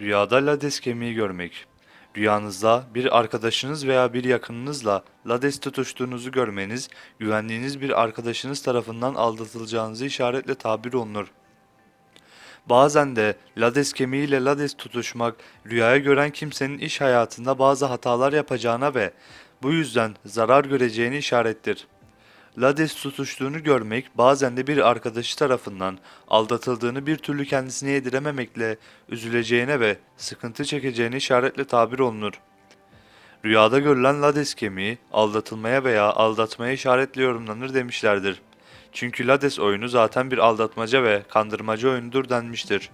Rüyada Lades kemiği görmek. Rüyanızda bir arkadaşınız veya bir yakınınızla Lades tutuştuğunuzu görmeniz, güvendiğiniz bir arkadaşınız tarafından aldatılacağınızı işaretle tabir olunur. Bazen de Lades kemiğiyle Lades tutuşmak, rüyaya gören kimsenin iş hayatında bazı hatalar yapacağına ve bu yüzden zarar göreceğini işarettir. Lades tutuştuğunu görmek bazen de bir arkadaşı tarafından aldatıldığını bir türlü kendisine yedirememekle üzüleceğine ve sıkıntı çekeceğine işaretle tabir olunur. Rüyada görülen Lades kemiği aldatılmaya veya aldatmaya işaretle yorumlanır demişlerdir. Çünkü Lades oyunu zaten bir aldatmaca ve kandırmaca oyunudur denmiştir.